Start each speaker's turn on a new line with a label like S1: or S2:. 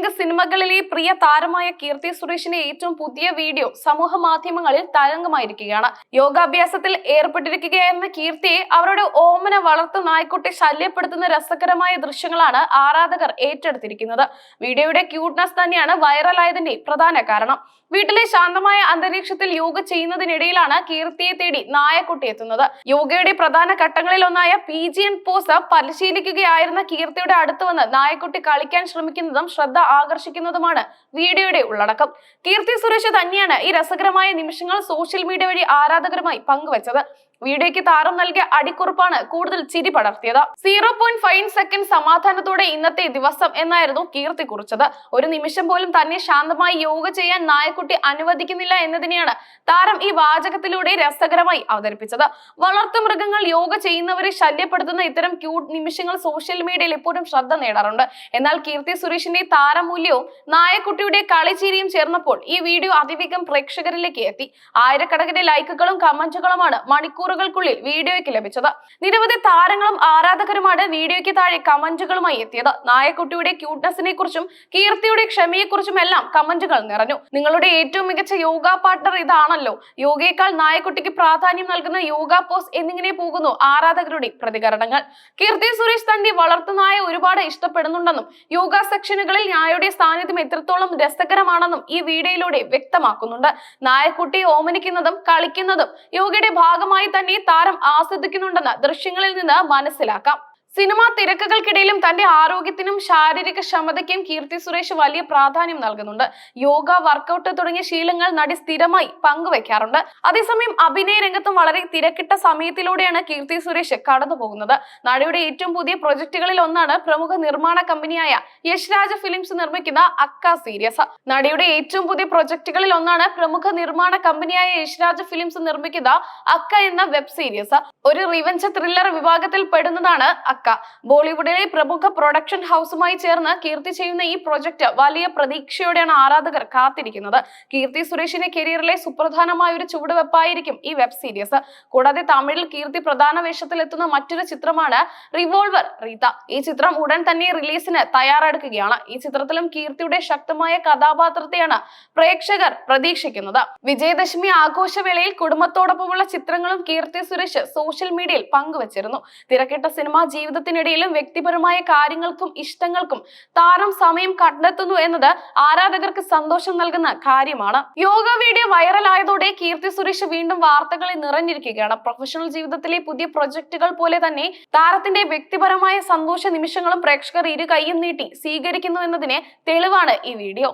S1: തെലുങ്ക് സിനിമകളിലെ പ്രിയ താരമായ കീർത്തി സുരേഷിന്റെ ഏറ്റവും പുതിയ വീഡിയോ സമൂഹ മാധ്യമങ്ങളിൽ തരംഗമായിരിക്കുകയാണ്. യോഗാഭ്യാസത്തിൽ ഏർപ്പെട്ടിരിക്കുകയായിരുന്ന കീർത്തിയെ അവരുടെ ഓമന വളർത്തു നായ്ക്കുട്ടി ശല്യപ്പെടുത്തുന്ന രസകരമായ ദൃശ്യങ്ങളാണ് ആരാധകർ ഏറ്റെടുത്തിരിക്കുന്നത്. വീഡിയോയുടെ ക്യൂട്ട്നെസ് തന്നെയാണ് വൈറലായതിന്റെ പ്രധാന കാരണം. വീട്ടിലെ ശാന്തമായ അന്തരീക്ഷത്തിൽ യോഗ ചെയ്യുന്നതിനിടയിലാണ് കീർത്തിയെ തേടി നായക്കുട്ടി എത്തുന്നത്. യോഗയുടെ പ്രധാന ഘട്ടങ്ങളിൽ ഒന്നായ പി ജി എൻ പോസ് പരിശീലിക്കുകയായിരുന്ന കീർത്തിയുടെ അടുത്ത് വന്ന് നായക്കുട്ടി കളിക്കാൻ ശ്രമിക്കുന്നതും ശ്രദ്ധ ആകർഷിക്കുന്നതുമാണ് വീഡിയോയുടെ ഉള്ളടക്കം. കീർത്തി സുരേഷ് തന്നെയാണ് ഈ രസകരമായ നിമിഷങ്ങൾ സോഷ്യൽ മീഡിയ വഴി ആരാധകരുമായി പങ്കുവച്ചത്. വീഡിയോയ്ക്ക് താരം നൽകിയ അടിക്കുറിപ്പാണ് കൂടുതൽ ചിരി പടർത്തിയത്. സീറോ പോയിന്റ് ഫൈവ് സെക്കൻഡ് സമാധാനത്തോടെ ഇന്നത്തെ ദിവസം എന്നായിരുന്നു കീർത്തി കുറിച്ചത്. ഒരു നിമിഷം പോലും തന്നെ ശാന്തമായി യോഗ ചെയ്യാൻ നായക്കുട്ടി അനുവദിക്കുന്നില്ല എന്നതിനെയാണ് താരം ഈ വാചകത്തിലൂടെ രസകരമായി അവതരിപ്പിച്ചത്. വളർത്തു മൃഗങ്ങൾ യോഗ ചെയ്യുന്നവരെ ശല്യപ്പെടുത്തുന്ന ഇത്തരം ക്യൂട്ട് നിമിഷങ്ങൾ സോഷ്യൽ മീഡിയയിൽ എപ്പോഴും ശ്രദ്ധ നേടാറുണ്ട്. എന്നാൽ കീർത്തി സുരേഷിന്റെ താരമൂല്യവും നായക്കുട്ടിയുടെ കളിചീരിയും ചേർന്നപ്പോൾ ഈ വീഡിയോ അതിവേഗം പ്രേക്ഷകരിലേക്ക് എത്തി. ആയിരക്കണക്കിന് ലൈക്കുകളും കമന്റുകളുമാണ് മണിക്കൂറുകൾക്കുള്ളിൽ വീഡിയോയ്ക്ക് ലഭിച്ചത്. നിരവധി താരങ്ങളും ആരാധകരുമാണ് വീഡിയോയ്ക്ക് താഴെ കമന്റുകളുമായി എത്തിയത്. നായക്കുട്ടിയുടെ ക്യൂട്ട്നെസിനെ കുറിച്ചും കീർത്തിയുടെ ക്ഷമയെക്കുറിച്ചും എല്ലാം കമന്റുകൾ നിറഞ്ഞു. നിങ്ങളുടെ ഏറ്റവും മികച്ച യോഗ പാർട്ണർ ഇതാണല്ലോ. യോഗയേക്കാൾ നായക്കുട്ടിക്ക് പ്രാധാന്യം നൽകുന്ന യോഗ പോസ് എന്നിങ്ങനെ പോകുന്നു ആരാധകരുടെ പ്രതികരണങ്ങൾ. കീർത്തി സുരേഷ് തന്റെ വളർത്തുനായ ഒരുപാട് ഇഷ്ടപ്പെടുന്നുണ്ടെന്നും യോഗ സെക്ഷനുകളിൽ നായയുടെ സാന്നിധ്യം എത്രത്തോളം രസകരമാണെന്നും ഈ വീഡിയോയിലൂടെ വ്യക്തമാക്കുന്നുണ്ട്. നായക്കുട്ടി ഓമനിക്കുന്നതും കളിക്കുന്നതും യോഗയുടെ ഭാഗമായി തന്നെ താരം ആസ്വദിക്കുന്നുണ്ടെന്ന് ദൃശ്യങ്ങളിൽ നിന്ന് മനസ്സിലാക്കാം. സിനിമാ തിരക്കുകൾക്കിടയിലും തന്റെ ആരോഗ്യത്തിനും ശാരീരിക ക്ഷമതയ്ക്കും കീർത്തി സുരേഷ് വലിയ പ്രാധാന്യം നൽകുന്നുണ്ട്. യോഗ വർക്കൗട്ട് തുടങ്ങിയ ശീലങ്ങൾ നടി സ്ഥിരമായി പങ്കുവെക്കാറുണ്ട്. അതേസമയം അഭിനയ രംഗത്തും വളരെ തിരക്കിട്ട സമയത്തിലൂടെയാണ് കീർത്തി സുരേഷ് കടന്നു പോകുന്നത്. നടിയുടെ ഏറ്റവും പുതിയ പ്രൊജക്ടുകളിൽ ഒന്നാണ് പ്രമുഖ നിർമ്മാണ കമ്പനിയായ യശ്രാജ് ഫിലിംസ് നിർമ്മിക്കുന്ന അക്ക സീരിയസ് നടിയുടെ ഏറ്റവും പുതിയ പ്രൊജക്ടുകളിൽ ഒന്നാണ് പ്രമുഖ നിർമ്മാണ കമ്പനിയായ യശ്രാജ് ഫിലിംസ് നിർമ്മിക്കുന്ന അക്ക എന്ന വെബ് സീരീസ് ഒരു റിവഞ്ച് ത്രില്ലർ വിഭാഗത്തിൽ പെടുന്നതാണ് അക്ക ബോളിവുഡിലെ പ്രമുഖ പ്രൊഡക്ഷൻ ഹൗസുമായി ചേർന്ന് കീർത്തി ചെയ്യുന്ന ഈ പ്രൊജക്ട് വലിയ പ്രതീക്ഷയോടെയാണ് ആരാധകർ കാത്തിരിക്കുന്നത്. കീർത്തി സുരേഷിന്റെ കരിയറിലെ സുപ്രധാനമായ ഒരു ചുവടുവെപ്പായിരിക്കും ഈ വെബ് സീരീസ്. കൂടാതെ തമിഴിൽ കീർത്തി പ്രധാന വേഷത്തിലെത്തുന്ന മറ്റൊരു ചിത്രമാണ് റിവോൾവർ റീത. ഈ ചിത്രം ഉടൻ തന്നെ റിലീസിന് തയ്യാറെടുക്കുകയാണ്. ഈ ചിത്രത്തിലും കീർത്തിയുടെ ശക്തമായ കഥാപാത്രത്തെയാണ് പ്രേക്ഷകർ പ്രതീക്ഷിക്കുന്നത്. വിജയദശമി ആഘോഷവേളയിൽ കുടുംബത്തോടൊപ്പമുള്ള ചിത്രങ്ങളും കീർത്തി സുരേഷ് സോഷ്യൽ മീഡിയയിൽ പങ്കുവച്ചിരുന്നു. തിരക്കിട്ട സിനിമാ ജീവിതത്തിനിടയിലും വ്യക്തിപരമായ കാര്യങ്ങൾക്കും ഇഷ്ടങ്ങൾക്കും താരം സമയം കണ്ടെത്തുന്നു എന്നത് ആരാധകർക്ക് സന്തോഷം നൽകുന്ന കാര്യമാണ്. യോഗ വീഡിയോ വൈറലായതോടെ കീർത്തി സുരേഷ് വീണ്ടും വാർത്തകളിൽ നിറഞ്ഞിരിക്കുകയാണ്. പ്രൊഫഷണൽ ജീവിതത്തിലെ പുതിയ പ്രൊജക്ടുകൾ പോലെ തന്നെ താരത്തിന്റെ വ്യക്തിപരമായ സന്തോഷ നിമിഷങ്ങളും പ്രേക്ഷകർ ഇരു കൈയും നീട്ടി സ്വീകരിക്കുന്നു എന്നതിന് തെളിവാണ് ഈ വീഡിയോ.